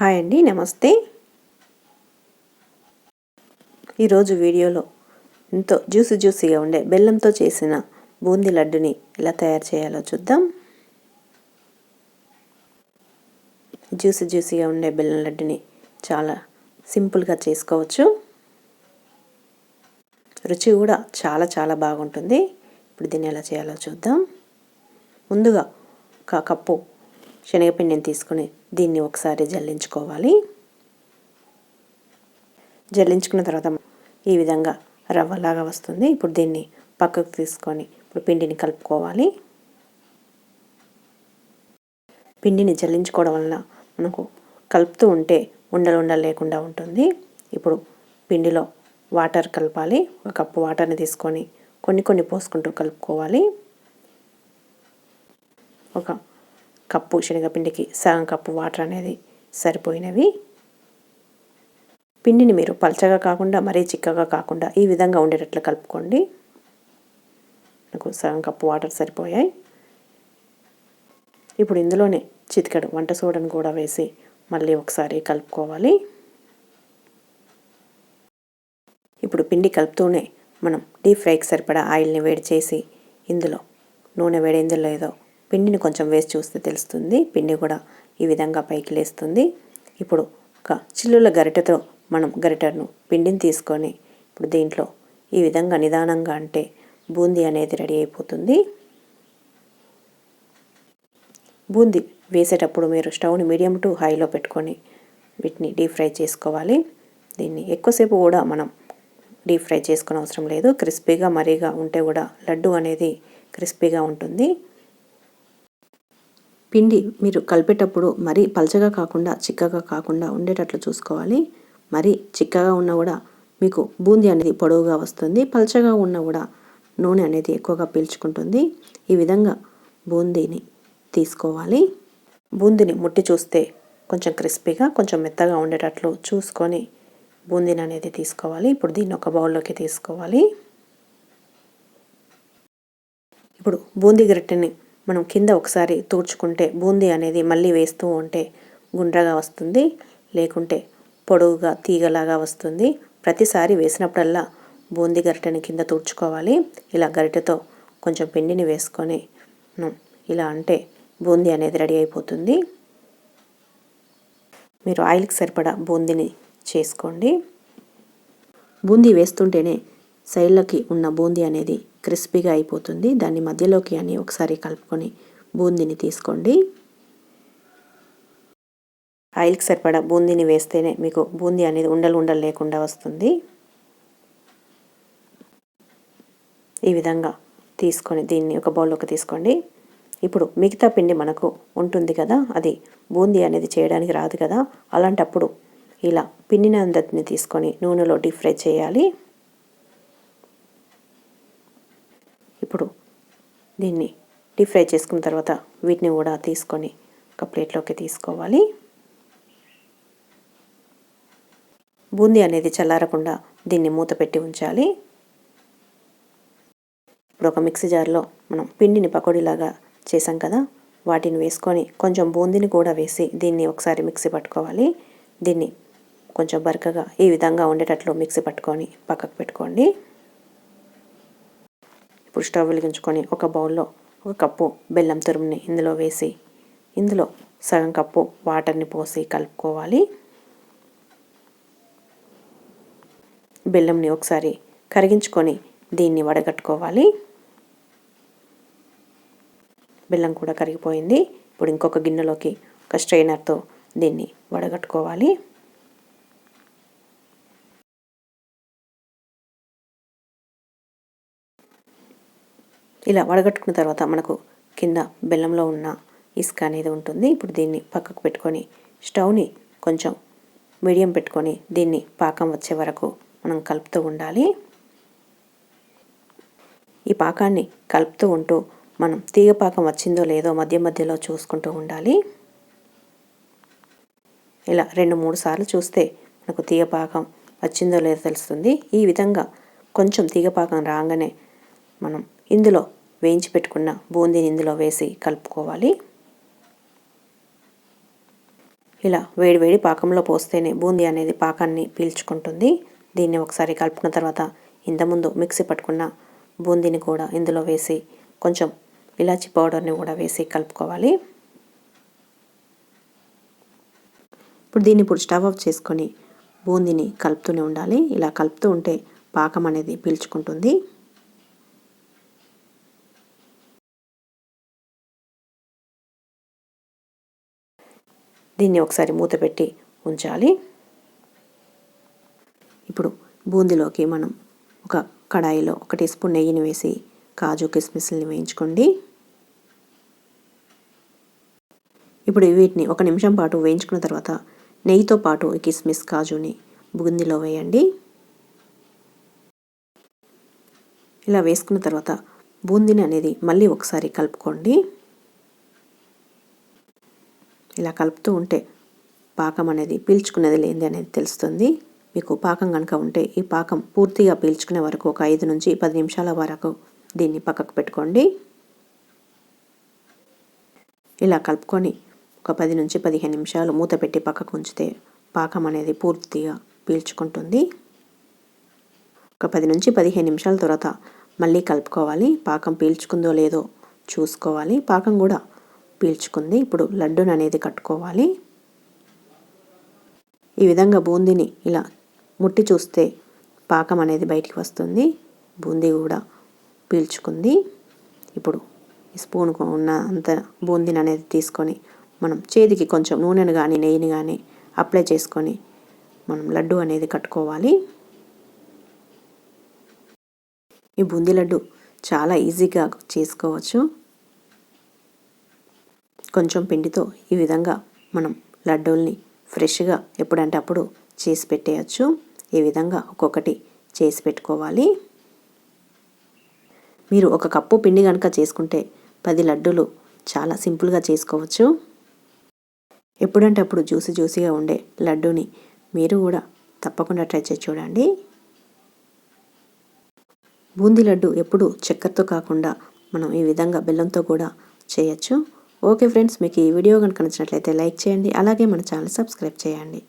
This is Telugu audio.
హాయ్ అండి నమస్తే. ఈరోజు వీడియోలో ఎంతో జ్యూసి జ్యూసీగా ఉండే బెల్లంతో చేసిన బూందీ లడ్డుని ఎలా తయారు చేయాలో చూద్దాం. జ్యూసి జ్యూసీగా ఉండే బెల్లం లడ్డుని చాలా సింపుల్గా చేసుకోవచ్చు. రుచి కూడా చాలా చాలా బాగుంటుంది. ఇప్పుడు దీన్ని ఎలా చేయాలో చూద్దాం. ముందుగా ఒక కప్పు శనగపిండిని తీసుకుని దీన్ని ఒకసారి జల్లించుకోవాలి. జల్లించుకున్న తర్వాత ఈ విధంగా రవ్వలాగా వస్తుంది. ఇప్పుడు దీన్ని పక్కకు తీసుకొని ఇప్పుడు పిండిని కలుపుకోవాలి. పిండిని జల్లించుకోవడం వలన మనకు కలుపుతూ ఉంటే ఉండలు ఉండలు లేకుండా ఉంటుంది. ఇప్పుడు పిండిలో వాటర్ కలపాలి. ఒక కప్పు వాటర్ని తీసుకొని కొన్ని కొన్ని పోసుకుంటూ కలుపుకోవాలి. ఒక కప్పు శనగపిండికి సగం కప్పు వాటర్ అనేది సరిపోయినవి. పిండిని మీరు పల్చగా కాకుండా మరీ చిక్కగా కాకుండా ఈ విధంగా ఉండేటట్లు కలుపుకోండి. నాకు సగం కప్పు వాటర్ సరిపోయాయి. ఇప్పుడు ఇందులోనే చితికడు వంట సోడను కూడా వేసి మళ్ళీ ఒకసారి కలుపుకోవాలి. ఇప్పుడు పిండి కలుపుతూనే మనం డీప్ ఫ్రైకి సరిపడా ఆయిల్ని వేడి చేసి ఇందులో నూనె వేడైందో లేదో పిండిని కొంచెం వేసి చూస్తే తెలుస్తుంది. పిండి కూడా ఈ విధంగా పైకి లేస్తుంది. ఇప్పుడు ఒక చిల్లుల గరిటెతో మనం గరిటెను పిండిని తీసుకొని ఇప్పుడు దీంట్లో ఈ విధంగా నిదానంగా అంటే బూందీ అనేది రెడీ అయిపోతుంది. బూందీ వేసేటప్పుడు మీరు స్టవ్ని మీడియం టు హైలో పెట్టుకొని వీటిని డీప్ ఫ్రై చేసుకోవాలి. దీన్ని ఎక్కువసేపు కూడా మనం డీప్ ఫ్రై చేసుకునే అవసరం లేదు. క్రిస్పీగా మరీగా ఉంటే కూడా లడ్డు అనేది క్రిస్పీగా ఉంటుంది. పిండి మీరు కలిపేటప్పుడు మరీ పలచగా కాకుండా చిక్కగా కాకుండా ఉండేటట్లు చూసుకోవాలి. మరీ చిక్కగా ఉన్నా కూడా మీకు బూందీ అనేది పొడవుగా వస్తుంది. పలచగా ఉన్నా కూడా నూనె అనేది ఎక్కువగా పీల్చుకుంటుంది. ఈ విధంగా బూందీని తీసుకోవాలి. బూందీని ముట్టి చూస్తే కొంచెం క్రిస్పీగా కొంచెం మెత్తగా ఉండేటట్లు చూసుకొని బూందీని అనేది తీసుకోవాలి. ఇప్పుడు దీన్ని ఒక బౌల్లోకి తీసుకోవాలి. ఇప్పుడు బూందీ గరిటెని మనం కింద ఒకసారి తూడ్చుకుంటే బూందీ అనేది మళ్ళీ వేస్తూ ఉంటే గుండ్రగా వస్తుంది లేకుంటే పొడవుగా తీగలాగా వస్తుంది. ప్రతిసారి వేసినప్పుడల్లా బూందీ గరిటెని కింద తూడ్చుకోవాలి. ఇలా గరిటెతో కొంచెం పిండిని వేసుకొని ఇలా అంటే బూందీ అనేది రెడీ అయిపోతుంది. మీరు ఆయిల్కి సరిపడా బూందీని చేసుకోండి. బూందీ వేస్తుంటేనే సైడ్లకి ఉన్న బూందీ అనేది క్రిస్పీగా అయిపోతుంది. దాన్ని మధ్యలోకి అని ఒకసారి కలుపుకొని బూందీని తీసుకోండి. ఆయిల్కి సరిపడా బూందీని వేస్తేనే మీకు బూందీ అనేది ఉండలు ఉండలు లేకుండా వస్తుంది. ఈ విధంగా తీసుకొని దీన్ని ఒక బౌల్లోకి తీసుకోండి. ఇప్పుడు మిగతా పిండి మనకు ఉంటుంది కదా అది బూందీ అనేది చేయడానికి రాదు కదా అలాంటప్పుడు ఇలా పిండిని తీసుకొని నూనెలో డీప్ ఫ్రై చేయాలి ఇప్పుడు దీన్ని డీప్ ఫ్రై చేసుకున్న తర్వాత వీటిని కూడా తీసుకొని ఒక ప్లేట్లోకి తీసుకోవాలి. బూందీ అనేది చల్లారకుండా దీన్ని మూత పెట్టి ఉంచాలి. ఇప్పుడు ఒక మిక్సీ జార్లో మనం పిండిని పకోడీలాగా చేసాం కదా వాటిని వేసుకొని కొంచెం బూందీని కూడా వేసి దీన్ని ఒకసారి మిక్సీ పట్టుకోవాలి. దీన్ని కొంచెం బరకగా ఈ విధంగా ఉండేటట్లు మిక్సీ పట్టుకొని పక్కకు పెట్టుకోండి. ఇప్పుడు స్టవ్ వెలిగించుకొని ఒక బౌల్లో ఒక కప్పు బెల్లం తురుముని ఇందులో వేసి ఇందులో సగం కప్పు వాటర్ని పోసి కలుపుకోవాలి. బెల్లంని ఒకసారి కరిగించుకొని దీన్ని వడగట్టుకోవాలి. బెల్లం కూడా కరిగిపోయింది. ఇప్పుడు ఇంకొక గిన్నెలోకి ఒక స్ట్రైనర్తో దీన్ని వడగట్టుకోవాలి. ఇలా వడగట్టుకున్న తర్వాత మనకు కింద బెల్లంలో ఉన్న ఇసుక అనేది ఉంటుంది. ఇప్పుడు దీన్ని పక్కకు పెట్టుకొని స్టవ్ని కొంచెం మీడియం పెట్టుకొని దీన్ని పాకం వచ్చే వరకు మనం కలుపుతూ ఉండాలి. ఈ పాకాన్ని కలుపుతూ ఉంటూ మనం తీగ పాకం వచ్చిందో లేదో మధ్య మధ్యలో చూసుకుంటూ ఉండాలి. ఇలా రెండు మూడు సార్లు చూస్తే మనకు తీగ పాకం వచ్చిందో లేదో తెలుస్తుంది. ఈ విధంగా కొంచెం తీగ పాకం రాగానే మనం ఇందులో వేయించి పెట్టుకున్న బూందీని ఇందులో వేసి కలుపుకోవాలి. ఇలా వేడివేడి పాకంలో పోస్తేనే బూందీ అనేది పాకాన్ని పీల్చుకుంటుంది. దీన్ని ఒకసారి కలుపుకున్న తర్వాత ఇంతకుముందు మిక్సీ పట్టుకున్న బూందీని కూడా ఇందులో వేసి కొంచెం ఇలాచి పౌడర్ని కూడా వేసి కలుపుకోవాలి. ఇప్పుడు దీన్ని ఇప్పుడు స్టవ్ ఆఫ్ చేసుకొని బూందీని కలుపుతూనే ఉండాలి. ఇలా కలుపుతూ ఉంటే పాకం అనేది పీల్చుకుంటుంది. దీన్ని ఒకసారి మూత పెట్టి ఉంచాలి. ఇప్పుడు బూందీలోకి మనం ఒక కడాయిలో ఒక టీ స్పూన్ నెయ్యిని వేసి కాజు కిస్మిస్ని వేయించుకోండి. ఇప్పుడు వీటిని ఒక నిమిషం పాటు వేయించుకున్న తర్వాత నెయ్యితో పాటు ఈ కిస్మిస్ కాజుని బూందీలో వేయండి. ఇలా వేసుకున్న తర్వాత బూందీని అనేది మళ్ళీ ఒకసారి కలుపుకోండి. ఇలా కలుపుతూ ఉంటే పాకం అనేది పీల్చుకునేది లేనిది అనేది తెలుస్తుంది. మీకు పాకం కనుక ఉంటే ఈ పాకం పూర్తిగా పీల్చుకునే వరకు ఒక ఐదు నుంచి పది నిమిషాల వరకు దీన్ని పక్కకు పెట్టుకోండి. ఇలా కలుపుకొని ఒక పది నుంచి పదిహేను నిమిషాలు మూత పెట్టి పక్కకు ఉంచితే పాకం అనేది పూర్తిగా పీల్చుకుంటుంది. ఒక పది నుంచి పదిహేను నిమిషాల తర్వాత మళ్ళీ కలుపుకోవాలి. పాకం పీల్చుకుందో లేదో చూసుకోవాలి. పాకం కూడా పీల్చుకుంది. ఇప్పుడు లడ్డూని అనేది కట్టుకోవాలి. ఈ విధంగా బూందీని ఇలా ముట్టి చూస్తే పాకం అనేది బయటికి వస్తుంది. బూందీ కూడా పీల్చుకుంది. ఇప్పుడు ఈ స్పూన్ ఉన్న అంత బూందీని అనేది తీసుకొని మనం చేతికి కొంచెం నూనెను కానీ నెయ్యిని కానీ అప్లై చేసుకొని మనం లడ్డు అనేది కట్టుకోవాలి. ఈ బూందీ లడ్డు చాలా ఈజీగా చేసుకోవచ్చు. కొంచెం పిండితో ఈ విధంగా మనం లడ్డూల్ని ఫ్రెష్గా ఎప్పుడంటే అప్పుడు చేసి పెట్టేయచ్చు. ఈ విధంగా ఒక్కొక్కటి చేసి పెట్టుకోవాలి. మీరు ఒక కప్పు పిండి కనుక చేసుకుంటే పది లడ్డూలు చాలా సింపుల్గా చేసుకోవచ్చు. ఎప్పుడంటే అప్పుడు జ్యూసీ జ్యూసీగా ఉండే లడ్డూని మీరు కూడా తప్పకుండా ట్రై చేసి చూడండి. బూందీ లడ్డు ఎప్పుడు చక్కెరతో కాకుండా మనం ఈ విధంగా బెల్లంతో కూడా చేయొచ్చు. ఓకే ఫ్రెండ్స్ మీకు ఈ వీడియో కనుక నచ్చినట్లయితే లైక్ చేయండి అలాగే మన ఛానల్ సబ్స్క్రైబ్ చేయండి.